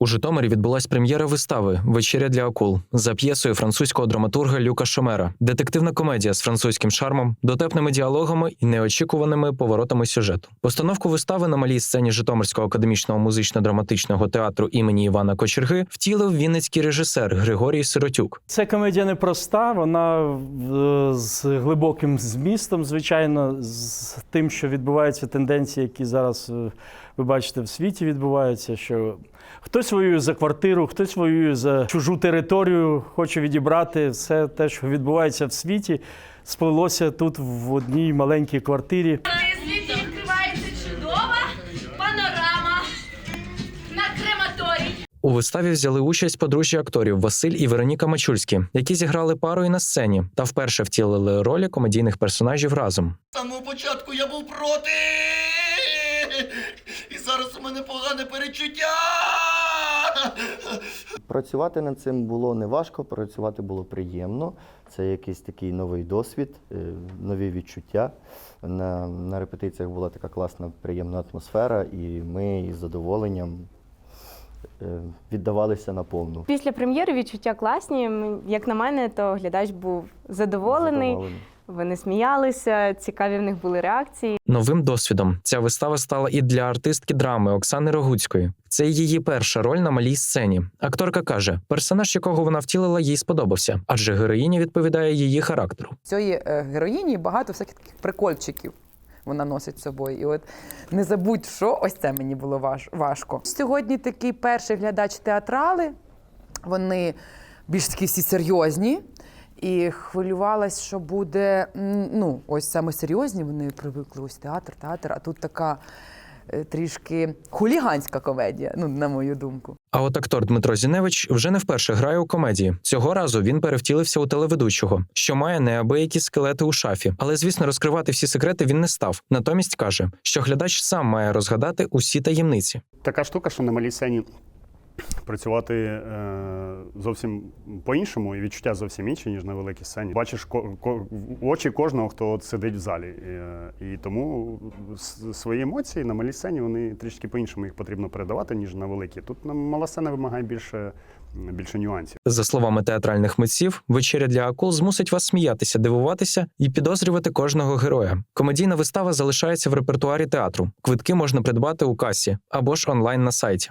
У Житомирі відбулась прем'єра вистави Вечеря для акул за п'єсою французького драматурга Люка Шомера. Детективна комедія з французьким шармом, дотепними діалогами і неочікуваними поворотами сюжету. Постановку вистави на малій сцені Житомирського академічного музично-драматичного театру імені Івана Кочерги втілив вінницький режисер Григорій Сиротюк. Це комедія непроста, вона е, з глибоким змістом, звичайно, з тим, що відбуваються тенденції, які зараз е, ви бачите в світі відбуваються. Що хтось воює за квартиру, хтось воює за чужу територію, хоче відібрати все те, що відбувається в світі, сплелося тут в одній маленькій квартирі. Звідти відкривається чудова панорама на крематорій. У виставі взяли участь подружжя акторів Василь і Вероніка Мачульські, які зіграли парою на сцені та вперше втілили ролі комедійних персонажів разом. З самого початку я був проти. І зараз у мене погане перечуття. Працювати над цим було не важко, працювати було приємно. Це якийсь такий новий досвід, е, нові відчуття. На, на репетиціях була така класна, приємна атмосфера, і ми із задоволенням е, віддавалися наповну. Після прем'єри відчуття класні. Як на мене, то глядач був задоволений. Задоволений. Вони сміялися, цікаві в них були реакції. Новим досвідом ця вистава стала і для артистки драми Оксани Рогуцької. Це її перша роль на малій сцені. Акторка каже, персонаж, якого вона втілила, їй сподобався, адже героїня відповідає її характеру. цієї е, героїні багато всяких таких прикольчиків вона носить з собою. І от не забудь, що ось це мені було важ- важко. Сьогодні такий перший глядач театрали, вони більш такі всі серйозні. І хвилювалась, що буде, ну, ось саме серйозні, вони привикли ось театр, театр, а тут така е, трішки хуліганська комедія, ну, на мою думку. А от актор Дмитро Зіневич вже не вперше грає у комедії. Цього разу він перевтілився у телеведучого, що має неабиякі скелети у шафі. Але, звісно, розкривати всі секрети він не став. Натомість каже, що глядач сам має розгадати усі таємниці. така штука, що на малій сцені працювати е, зовсім по-іншому, і відчуття зовсім інші, ніж на великій сцені. Бачиш очі кожного, хто сидить в залі. І, е, тому свої емоції на малій сцені вони трішки по-іншому їх потрібно передавати, ніж на великій. Тут мала сцена вимагає більше, більше нюансів. За словами театральних митців, вечеря для акул змусить вас сміятися, дивуватися і підозрювати кожного героя. Комедійна вистава залишається в репертуарі театру. Квитки можна придбати у касі або ж онлайн на сайті.